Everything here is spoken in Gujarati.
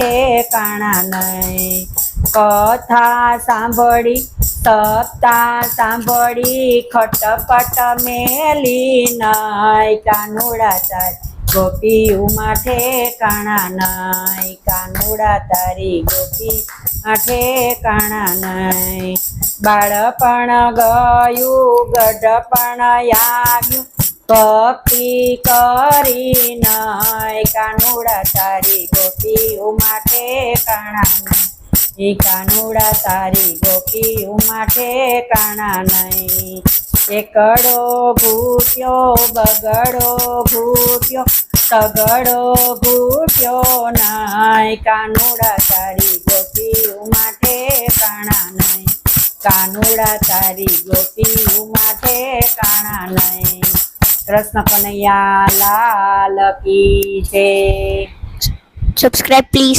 ઠેકાણા નહીં કથા સાંભળી સપ્તા સાંભળી, ખટપટ મેલી નય કાનુડા તારી ગોપીઓમાં ઠેકાણા નહીં કાનુડા તારી ગોપી ઠેકાણા નહીં બાળપણ ગયું ગઢપણ આવ્યું ભક્તિ કરી નાય કાનુડા તારી ગોપીઓમાં ઠેકાણા નહીં એ કાનુડા તારી ગોપીઓ માટે કાણા નહીં એકડો ઘૂટ્યો બગડો ઘૂટ્યો તગડો ઘૂટ્યો નાય કાનુડા તારી ગોપીઓ માટે કાણા નહીં કાનુડા તારી ગોપીઓ માટે કાણા નહીં કૃષ્ણ કનૈયા લાલ કી છે subscribe please